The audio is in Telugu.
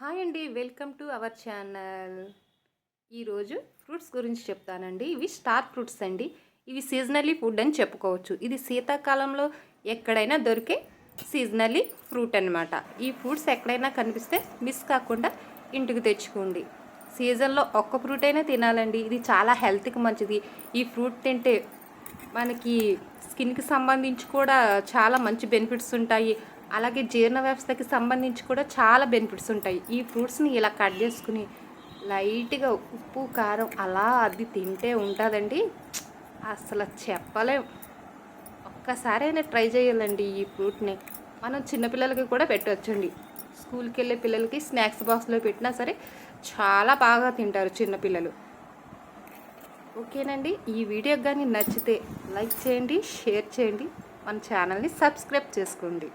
హాయ్ అండి వెల్కమ్ టు అవర్ ఛానల్. ఈరోజు ఫ్రూట్స్ గురించి చెప్తానండి. ఇవి స్టార్ ఫ్రూట్స్ అండి. ఇవి సీజనలీ ఫుడ్ అని చెప్పుకోవచ్చు. ఇది శీతాకాలంలో ఎక్కడైనా దొరికే సీజనల్లీ ఫ్రూట్ అనమాట ఈ ఫ్రూట్స్ ఎక్కడైనా కనిపిస్తే మిస్ కాకుండా ఇంటికి తెచ్చుకోండి. సీజన్లో ఒక్క ఫ్రూట్ అయినా తినాలండి. ఇది చాలా హెల్త్కి మంచిది. ఈ ఫ్రూట్ తింటే మనకి స్కిన్కి సంబంధించి కూడా చాలా మంచి బెనిఫిట్స్ ఉంటాయి. అలాగే జీర్ణ వ్యవస్థకి సంబంధించి కూడా చాలా బెనిఫిట్స్ ఉంటాయి. ఈ ఫ్రూట్స్ని ఇలా కట్ చేసుకుని లైట్గా ఉప్పు కారం అలా అది తింటే ఉంటుందండి. అసలు చెప్పలేం. ఒక్కసారైనా ట్రై చేయాలండి ఈ ఫ్రూట్ని. మనం చిన్నపిల్లలకి కూడా పెట్టవచ్చండి స్కూల్కి వెళ్ళే పిల్లలకి స్నాక్స్ బాక్స్లో పెట్టినా సరే చాలా బాగా తింటారు చిన్నపిల్లలు ఓకేనండి. ఈ వీడియో కానీ నచ్చితే లైక్ చేయండి షేర్ చేయండి. మన ఛానల్ని సబ్స్క్రైబ్ చేసుకోండి.